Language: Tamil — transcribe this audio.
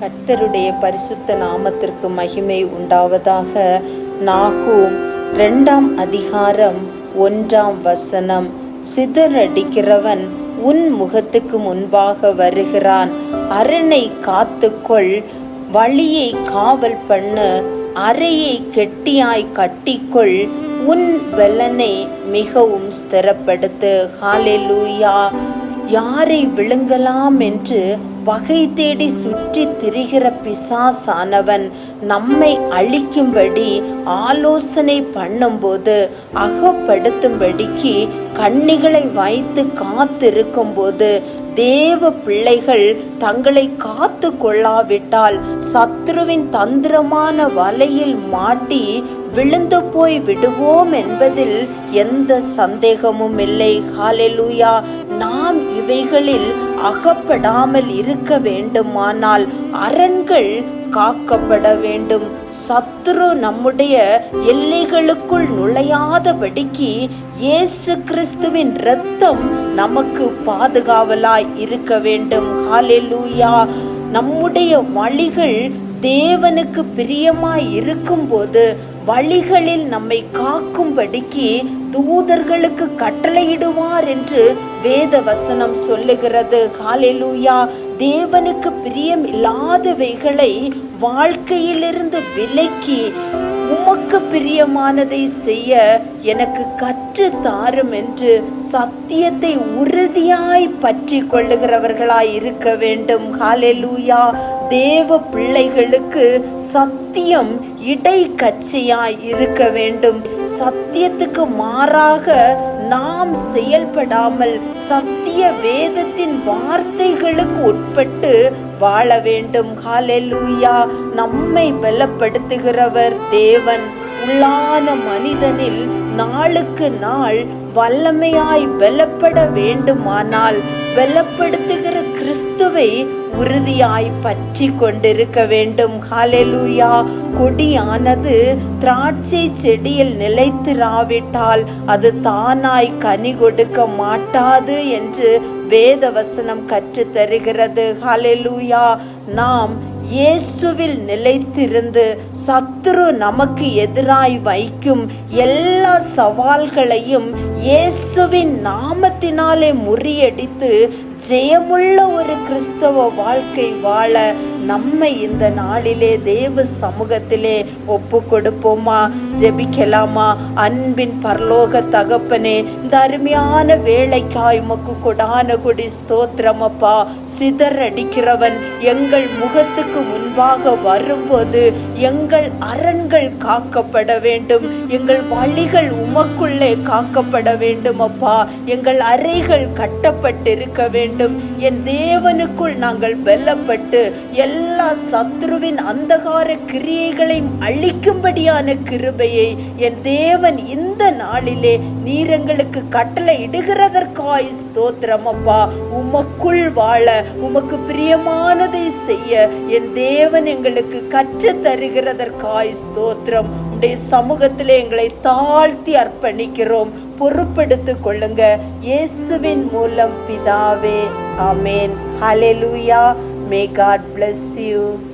கர்த்தருடைய பரிசுத்த நாமத்திற்கு மகிமை உண்டாவதாக. நாகூம் இரண்டாம் அதிகாரம் ஒன்றாம் வசனம். சிதறடிக்கிறவன் உன் முகத்துக்கு முன்பாக வருகிறான். அரணை காத்துக்கொள் வழியை காவல் பண்ணு அறையை கெட்டியாய் கட்டிக்கொள் உன் வெலனை மிகவும் ஸ்திரப்படுத்து. ஹalleluya. யாரை விழுங்கலாம் என்று வகை தேடி சுற்றி திரிகிற பிசாசானவன் நம்மை அழிக்கும்படி ஆலோசனை பண்ணும்போது அகப்படுத்தும்படிக்கு கண்ணிகளை வைத்து காத்திருக்கும்போது தேவ பிள்ளைகள் தங்களை காத்து கொள்ளாவிட்டால் சத்ருவின் தந்திரமான வலையில் மாட்டி விழுந்து போய் விடுவோம் என்பதில் எந்த சந்தேகமும் இல்லை. ஹாலெலூயா நாம் இவைகளில் அகப்படாமல் இருக்க வேண்டுமானால் அரண்கள் காக்கப்பட வேண்டும். சத்ரு நம்முடைய எல்லைகளுக்குள் நுழையாதபடிக்கு இயேசு கிறிஸ்துவின் இரத்தம் நமக்கு பாதுகாவலாய் இருக்க வேண்டும். ஹாலெலூயா நம்முடைய வழிகள் தேவனுக்கு பிரியமாய் இருக்கும்போது வழிகளில் நம்மை காக்கும்படிக்கு தூதர்களுக்கு கட்டளையிடுவார் என்று வேத வசனம் சொல்லுகிறது. காலிலூயா தேவனுக்கு பிரியம் இல்லாதவைகளை வாழ்க்கையிலிருந்து விலக்கி உமக்கு பிரியமானதை செய்ய எனக்கு கற்று தாரும் என்று சத்தியத்தை உறுதியாய் பற்றி கொள்ளுகிறவர்களாய் இருக்க வேண்டும். காலெலூயா தேவ பிள்ளைகளுக்கு சத்தியம் இடை கட்சியாய் இருக்க வேண்டும். சத்தியத்துக்கு மாறாக நாம் செயல்படாமல் சத்திய வேதத்தின் வார்த்தைகளுக்கு உட்பட்டு வாழ வேண்டும். ஹாலெலூயா நம்மை பலப்படுத்துகிறவர் தேவன். உள்ளான மனிதனில் நாளுக்கு நாள் வல்லமையாய் பலப்பட வேண்டுமானால் பலப்படுத்துகிற கிறிஸ்துவை உறுதியாய் பற்றி கொண்டிருக்க வேண்டும். ஹாலெலூயா கொடியானது திராட்சை செடியில் நிலைத்திராவிட்டால் அது தானாய் கனி கொடுக்க மாட்டாது என்று வேத வசனம் கற்று தருகிறது ஹலெலூயா நாம் இயேசுவில் நிலைத்திருந்து சத்துரு நமக்கு எதிராய் வைக்கும் எல்லா சவால்களையும் இயேசுவின் நாமத்தினாலே முறியடித்து ஜெயமுள்ள ஒரு கிறிஸ்தவ வாழ்க்கை வாழ நம்மை இந்த நாளிலே தேவ சமூகத்திலே ஒப்பு கொடுப்போமா ஜெபிக்கலாமா? அன்பின் பரலோக தகப்பனே இந்த அருமையான வேலைக்காய் உமக்கு கொடான கொடி ஸ்தோத்திரமப்பா சிதறடிக்கிறவன் எங்கள் முகத்துக்கு முன்பாக வரும்போது எங்கள் அரண்கள் காக்கப்பட வேண்டும். எங்கள் வழிகள் உமக்குள்ளே காக்கப்பட வேண்டும் அப்பா. எங்கள் அறைகள் கட்டப்பட்டிருக்க வேண்டும். என் தேவனுக்குள் நாங்கள் வெல்லப்பட்டு எல்லா சத்ருவின் அந்தகார கிரியைகளையும் அழிக்கும்படியான கிருபையை என் தேவன் இந்த நாளிலே நீர் எங்களுக்கு கட்டளை இடுகிறதற்காய் ஸ்தோத்திரம் அப்பா. உமக்குள் வாழ உமக்கு பிரியமானதை செய்ய என் தேவன் எங்களுக்கு கற்று தருகிறதற்காய் ஸ்தோத்திரம். உடைய சமூகத்திலே எங்களை தாழ்த்தி அர்ப்பணிக்கிறோம். பொறுப்பெடுத்துக் கொள்ளுங்க. இயேசுவின் மூலம் பிதாவே. ஆமேன். ஹalleluya. May God bless you.